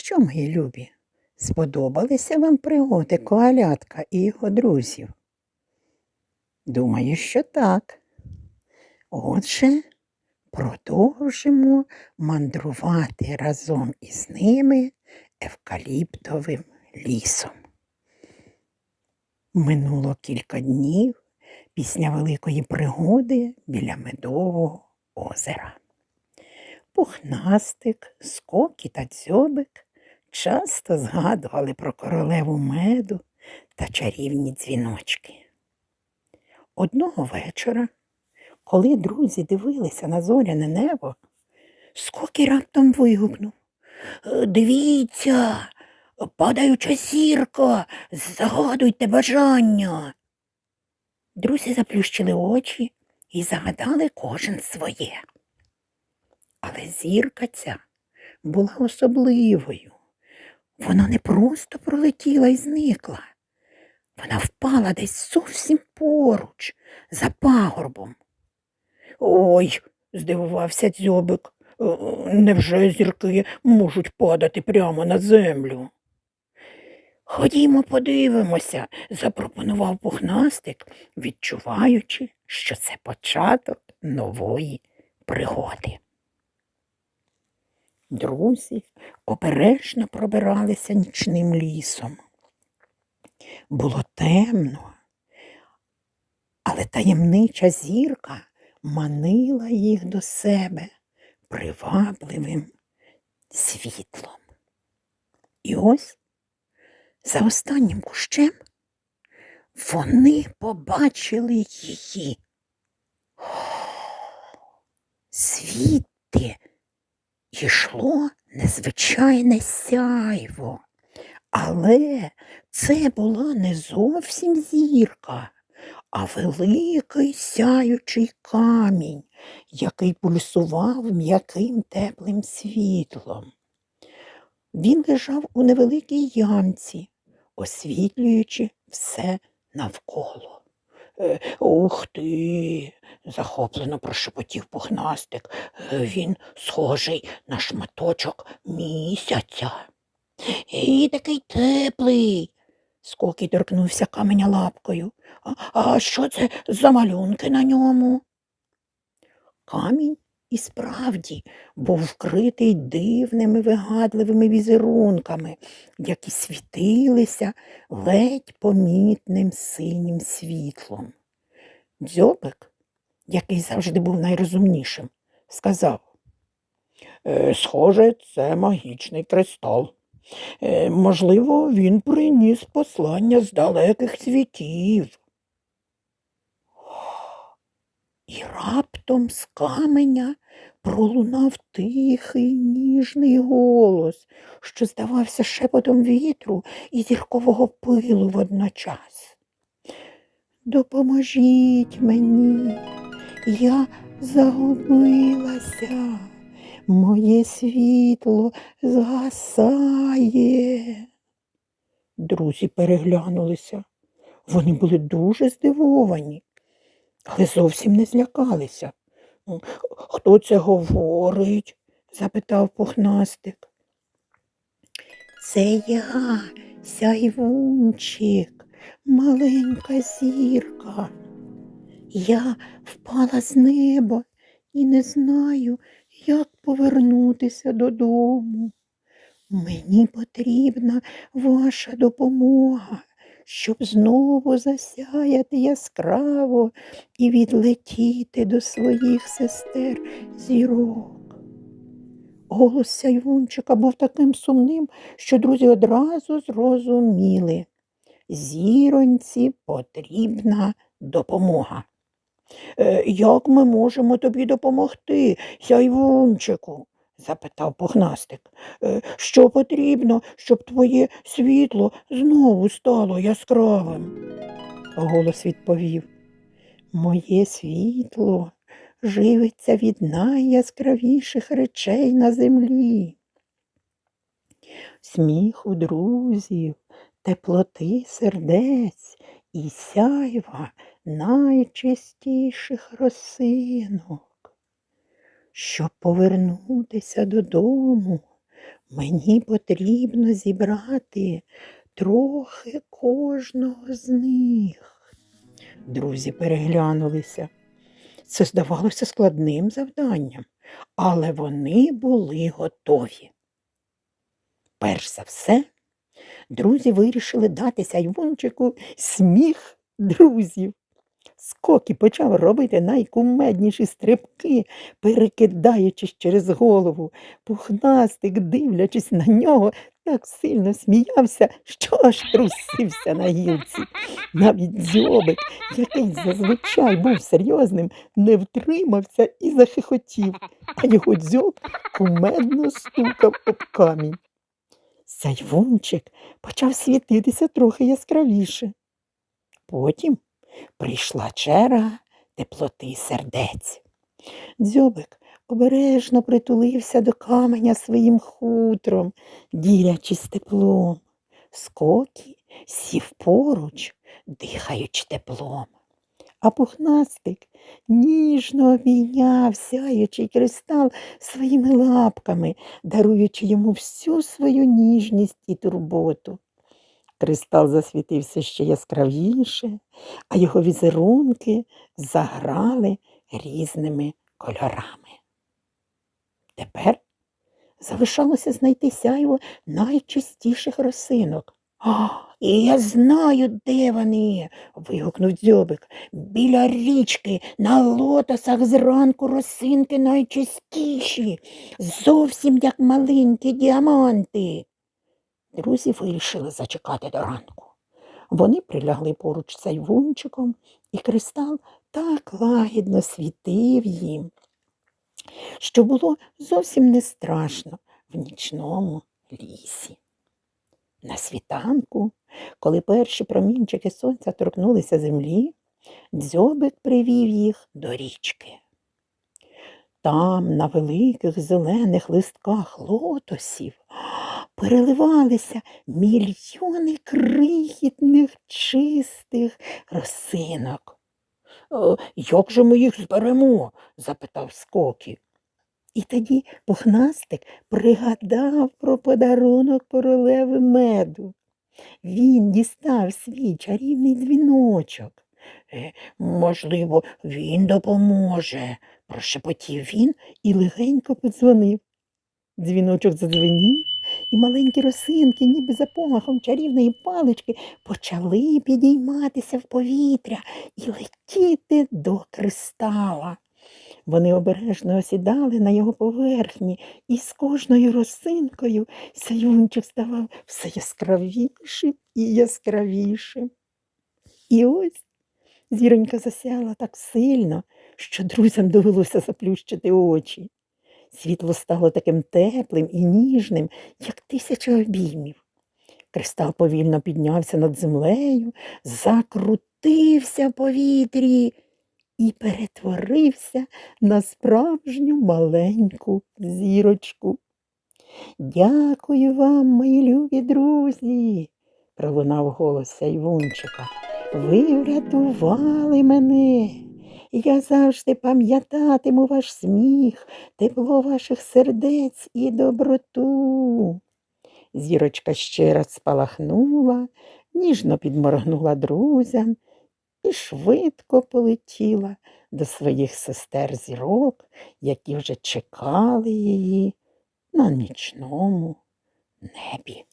що, мої любі, сподобалися вам пригоди коалятка і його друзів? Думаю, що так. Отже, продовжимо мандрувати разом із ними евкаліптовим лісом. Минуло кілька днів після великої пригоди біля медового озера. Пухнастик, скокі та дзьобик часто згадували про королеву меду та чарівні дзвіночки. Одного вечора, коли друзі дивилися на зоряне небо, скокі раптом вигукнув «Е, Дивіться, падаюча зірка, загадуйте бажання. Друзі заплющили очі і загадали кожен своє. Але зірка ця була особливою. Вона не просто пролетіла і зникла. Вона впала десь зовсім поруч, за пагорбом. Ой, здивувався дзьобик. «е, Невже зірки можуть падати прямо на землю? Ходімо, подивимося, запропонував пухнастик, відчуваючи, що це початок нової пригоди. Друзі обережно пробиралися нічним лісом. Було темно, але таємнича зірка манила їх до себе привабливим світлом. І ось за останнім кущем вони побачили її. Звідти йшло незвичайне сяйво. Але це була не зовсім зірка, а великий сяючий камінь, який пульсував м'яким теплим світлом. Він лежав у невеликій ямці, освітлюючи все навколо. «Е, Ух ти, захоплено прошепотів пухнастик. «Е, Він схожий на шматочок місяця. І такий теплий. Скокі торкнувся каменя лапкою. А, а що це за малюнки на ньому? Камінь і справді був вкритий дивними вигадливими візерунками, які світилися ледь помітним синім світлом. Дзьобик, який завжди був найрозумнішим, сказав «Е, Схоже, це магічний кристал. Е, Можливо, він приніс послання з далеких світів. Раптом з каменя пролунав тихий ніжний голос, що здавався шепотом вітру і зіркового пилу водночас. Допоможіть мені, я загубилася, моє світло згасає. Друзі переглянулися. Вони були дуже здивовані але зовсім не злякалися. Хто це говорить? запитав пухнастик. Це я, сяйвунчик, маленька зірка. Я впала з неба і не знаю, як повернутися додому. Мені потрібна ваша допомога щоб знову засяяти яскраво і відлетіти до своїх сестер зірок. Голос сяйвунчика був таким сумним, що друзі одразу зрозуміли. Зіронці потрібна допомога. «Е, Як ми можемо тобі допомогти, сяйвунчику? Запитав пухнастик. «Е, Що потрібно, щоб твоє світло знову стало яскравим? Голос відповів. Моє світло живиться від найяскравіших речей на землі. Сміху друзів, теплоти сердець і сяйва найчистіших росинок. Щоб повернутися додому, Мені потрібно зібрати трохи кожного з них. Друзі переглянулися. Це здавалося складним завданням, але вони були готові. Перш за все, друзі вирішили дати Сяйвунчику сміх друзів. Скокі почав робити найкумедніші стрибки, перекидаючись через голову. Пухнастик, дивлячись на нього, так сильно сміявся, що аж трусився на гілці. Навіть дзьобик, який зазвичай був серйозним, не втримався і захихотів, а його дзьоб кумедно стукав об камінь. Сайвунчик почав світитися трохи яскравіше. Потім прийшла черга теплоти сердець. Дзьобик обережно притулився до каменя своїм хутром, ділячись теплом. Скокі сів поруч, дихаючи теплом. А пухнастик ніжно обійняв сяючий кристал своїми лапками, даруючи йому всю свою ніжність і турботу. Кристал засвітився ще яскравіше, а його візерунки заграли різними кольорами. Тепер залишалося знайти сяйво найчистіших росинок. «А, і я знаю, де вони. вигукнув дзьобик. Біля річки на лотосах зранку росинки найчистіші, зовсім як маленькі діаманти. Друзі вирішили зачекати до ранку. Вони прилягли поруч з сайвунчиком, і кристал так лагідно світив їм, що було зовсім не страшно в нічному лісі. На світанку, коли перші промінчики сонця торкнулися землі, дзьобик привів їх до річки. Там, на великих зелених листках лотосів, переливалися мільйони крихітних чистих росинок. «Е, Як же ми їх зберемо? запитав Скокі. І тоді пухнастик пригадав про подарунок королеви меду. Він дістав свій чарівний дзвіночок. «Е, Можливо, він допоможе, прошепотів він і легенько подзвонив. Дзвіночок задзвенів, і маленькі росинки, ніби за помахом чарівної палички, почали підійматися в повітря і летіти до кристала. Вони обережно осідали на його поверхні, і з кожною росинкою саюнчик ставав все яскравішим і яскравішим. І ось зіронька засяяла так сильно, що друзям довелося заплющити очі. Світло стало таким теплим і ніжним, як тисяча обіймів. Кристал повільно піднявся над землею, закрутився в повітрі і перетворився на справжню маленьку зірочку. Дякую вам, мої любі друзі, пролунав голос Сяйвунчика. Ви врятували мене. Я завжди пам'ятатиму ваш сміх, тепло ваших сердець і доброту. Зірочка ще раз спалахнула, ніжно підморгнула друзям і швидко полетіла до своїх сестер зірок, які вже чекали її на нічному небі.